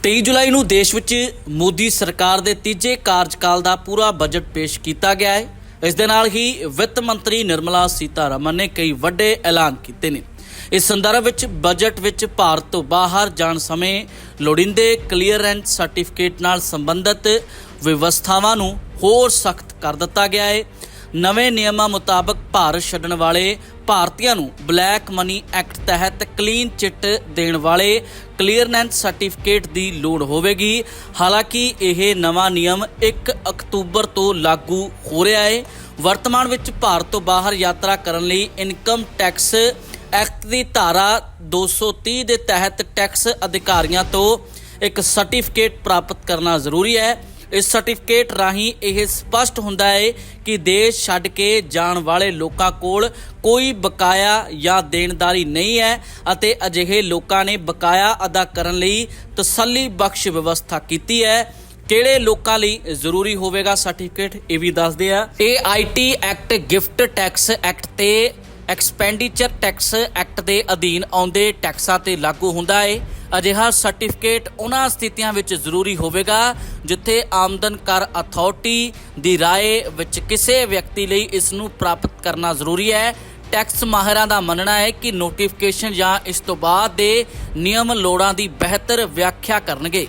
23 ਜੁਲਾਈ ਨੂੰ ਦੇਸ਼ ਵਿੱਚ ਮੋਦੀ ਸਰਕਾਰ ਦੇ ਤੀਜੇ ਕਾਰਜਕਾਲ ਦਾ ਪੂਰਾ ਬਜਟ ਪੇਸ਼ ਕੀਤਾ ਗਿਆ ਹੈ। ਇਸ ਦੇ ਨਾਲ ਹੀ ਵਿੱਤ ਮੰਤਰੀ ਨਿਰਮਲਾ ਸੀਤਾਰਮਨ ਨੇ ਕਈ ਵੱਡੇ ਐਲਾਨ ਕੀਤੇ ਨੇ। ਇਸ ਸੰਦਰਭ ਵਿੱਚ ਬਜਟ ਵਿੱਚ ਭਾਰਤ ਤੋਂ ਬਾਹਰ ਜਾਣ ਸਮੇਂ ਲੋੜੀਂਦੇ ਕਲੀਅਰੈਂਸ ਸਰਟੀਫਿਕੇਟ ਨਾਲ ਸੰਬੰਧਿਤ ਵਿਵਸਥਾਵਾਂ ਨੂੰ ਹੋਰ ਸਖਤ ਕਰ ਦਿੱਤਾ ਗਿਆ ਹੈ। ਨਵੇਂ ਨਿਯਮਾਂ ਮੁਤਾਬਕ ਭਾਰਤ ਛੱਡਣ ਵਾਲੇ ਭਾਰਤੀਆਂ ਨੂੰ ਬਲੈਕ ਮਨੀ ਐਕਟ ਤਹਿਤ ਕਲੀਨ ਚਿੱਟ ਦੇਣ ਵਾਲੇ ਕਲੀਅਰਨੈਂਸ ਸਰਟੀਫਿਕੇਟ ਦੀ ਲੋੜ ਹੋਵੇਗੀ। ਹਾਲਾਂਕਿ ਇਹ ਨਵਾਂ ਨਿਯਮ 1 ਅਕਤੂਬਰ ਤੋਂ ਲਾਗੂ ਹੋ ਰਿਹਾ ਹੈ। ਵਰਤਮਾਨ ਵਿੱਚ ਭਾਰਤ ਤੋਂ ਬਾਹਰ ਯਾਤਰਾ ਕਰਨ ਲਈ ਇਨਕਮ ਟੈਕਸ ਐਕਟ ਦੀ ਧਾਰਾ 230 ਦੇ ਤਹਿਤ ਟੈਕਸ ਅਧਿਕਾਰੀਆਂ ਤੋਂ ਇੱਕ ਸਰਟੀਫਿਕੇਟ ਪ੍ਰਾਪਤ ਕਰਨਾ ਜ਼ਰੂਰੀ ਹੈ। ਇਸ ਸਰਟੀਫਿਕੇਟ ਰਾਹੀਂ ਇਹ ਸਪਸ਼ਟ ਹੁੰਦਾ ਹੈ ਕਿ ਦੇਸ਼ ਛੱਡ ਕੇ ਜਾਣ ਵਾਲੇ ਲੋਕਾਂ ਕੋਲ ਕੋਈ ਬਕਾਇਆ ਜਾਂ ਦੇਣਦਾਰੀ ਨਹੀਂ ਹੈ ਅਤੇ ਅਜਿਹੇ ਲੋਕਾਂ ਨੇ ਬਕਾਇਆ ਅਦਾ ਕਰਨ ਲਈ ਤਸੱਲੀ ਬਖਸ਼ ਵਿਵਸਥਾ ਕੀਤੀ ਹੈ। ਕਿਹੜੇ ਲੋਕਾਂ ਲਈ ਜ਼ਰੂਰੀ ਹੋਵੇਗਾ ਸਰਟੀਫਿਕੇਟ ਇਹ ਵੀ ਦੱਸਦੇ ਆ। ਇਹ IT act gift tax act ਤੇ ਐਕਸਪੈਂਡੀਚਰ ਟੈਕਸ ਐਕਟ ਦੇ ਅਧੀਨ ਆਉਂਦੇ ਟੈਕਸਾਂ ਤੇ ਲਾਗੂ ਹੁੰਦਾ ਹੈ ਅਜਿਹਾ ਸਰਟੀਫਿਕੇਟ ਉਹਨਾਂ ਸਥਿਤੀਆਂ ਵਿੱਚ ਜ਼ਰੂਰੀ ਹੋਵੇਗਾ ਜਿੱਥੇ ਆਮਦਨ ਕਰ ਅਥਾਰਟੀ ਦੀ رائے ਵਿੱਚ ਕਿਸੇ ਵਿਅਕਤੀ ਲਈ ਇਸ ਨੂੰ ਪ੍ਰਾਪਤ ਕਰਨਾ ਜ਼ਰੂਰੀ ਹੈ ਟੈਕਸ ਮਾਹਿਰਾਂ ਦਾ ਮੰਨਣਾ ਹੈ ਕਿ ਨੋਟੀਫਿਕੇਸ਼ਨ ਜਾਂ ਇਸ ਤੋਂ ਬਾਅਦ ਦੇ ਨਿਯਮ ਲੋੜਾਂ ਦੀ ਬਿਹਤਰ ਵਿਆਖਿਆ ਕਰਨਗੇ